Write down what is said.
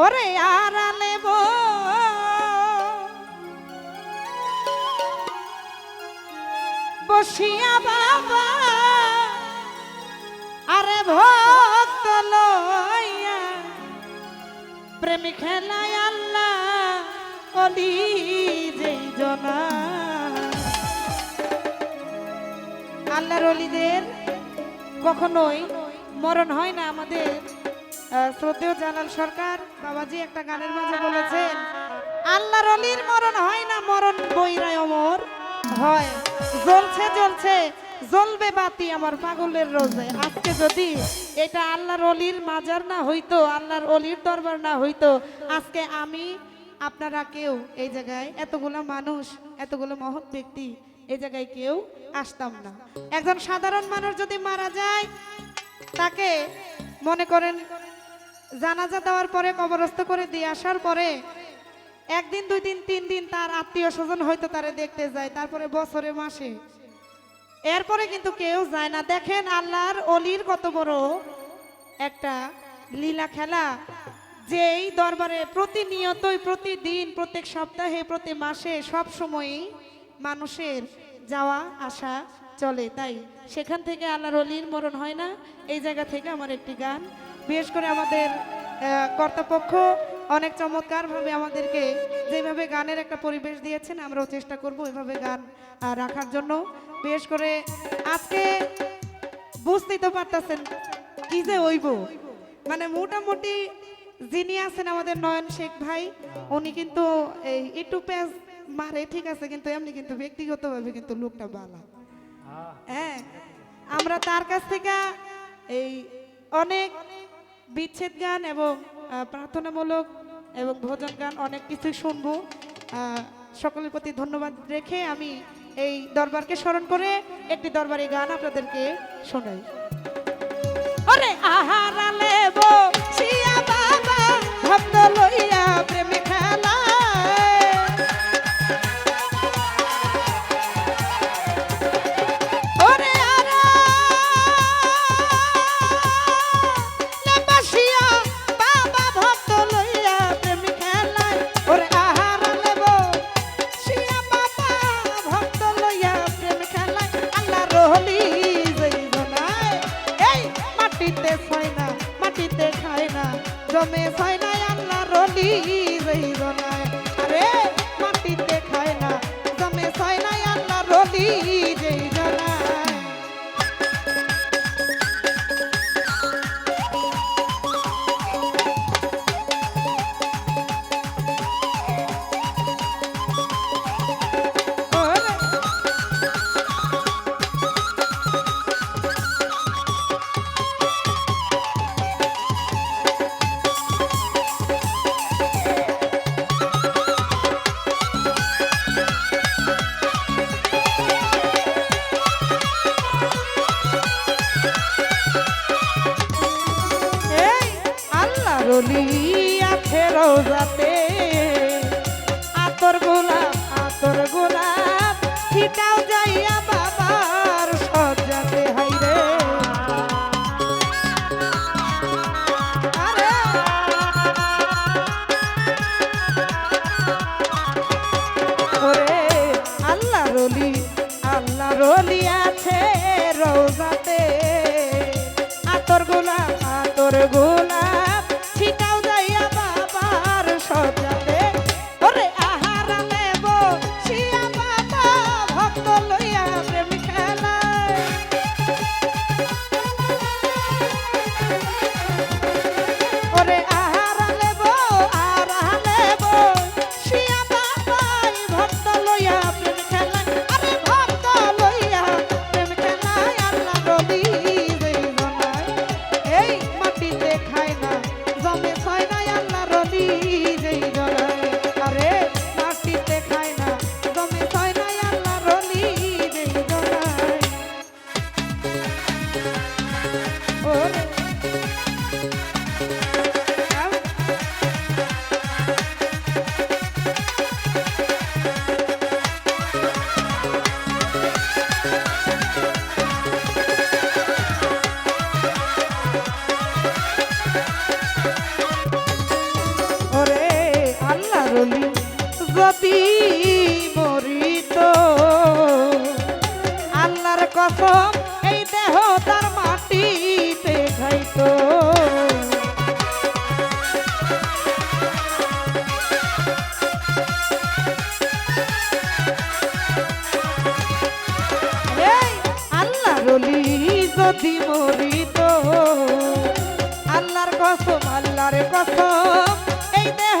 ওরে আড়ালে বসিয়া বাবা, আরে ভক্ত লইয়া প্রেমী খেলায় আল্লাহ অলি যেই জনা। আল্লাহর অলিদের কখনোই মরণ হয় না আমাদের। শ্রদ্ধেয় জালাল সরকার বাবাজি একটা গানের মাঝে বলেছেন আল্লাহর অলির মরণ হয় না মরণ বইরায় অমর হয়। জ্বলছে জ্বলছে জ্বলবে বাতি আমার পাগলের রোজে। আজকে যদি এটা আল্লাহর অলির মাজার না হইতো আল্লাহর অলির দরবার না হইতো আজকে আমি আপনারা কেউ এই জায়গায় এতগুলো মানুষ এতগুলো মহৎ ব্যক্তি এই জায়গায় কেউ আসতাম না। একজন সাধারণ মানুষ যদি মারা যায় তাকে মনে করেন জানাজা দেওয়ার পরে কবরস্থ করে দিয়ে আসার পরে একদিন, দুই দিন, তিন দিন তার আত্মীয় স্বজন হয়তো তারে দেখতে যায়, তারপরে বছরে মাসে। এরপরে কিন্তু কেউ যায় না। দেখেন আল্লাহর অলির কত বড় একটা লীলা খেলা যে এই দরবারে প্রতিনিয়তই, প্রতিদিন, প্রত্যেক সপ্তাহে, প্রতি মাসে, সব সময়ই মানুষের যাওয়া, আসা চলে। তাই সেখান থেকে আল্লাহর অলির মরণ হয় না। এই জায়গা থেকে আমার একটি গান বিশেষ করে আমাদের কর্তাপক্ষ অনেক চমৎকারভাবে আমাদেরকে যেভাবে গানের একটা পরিবেশ দিয়েছেন আমরাও চেষ্টা করব এভাবে গান রাখার জন্য। বিশেষ করে আজকে বুঝতেই তো পারতেছেন কি যে হইব। মানে মোটামুটি যিনি আছেন আমাদের নয়ন শেখ ভাই উনি কিন্তু এই একটু পেঁচ মারে ঠিক আছে কিন্তু এমনি কিন্তু ব্যক্তিগতভাবে কিন্তু লোকটা বালা। হ্যাঁ আমরা তার কাছ থেকে এই অনেক বিচ্ছেদ গান এবং প্রার্থনামূলক এবং ভোজন গান অনেক কিছুই শুনব। সকলের প্রতি ধন্যবাদ রেখে আমি এই দরবারকে স্মরণ করে একটি দরবারি গান আপনাদেরকে শোনাই। আহারালে আল্লাহ আল্লাহ রলি আল্লাহ রলি আছে রোজাতে আতর গোলাপ আতর যদি মরিত। আল্লাহর কসম, এই দেহ তার মাটিতে খাইত যদি মরিত, আল্লাহর কসম আল্লাহর কসম, এই দেহ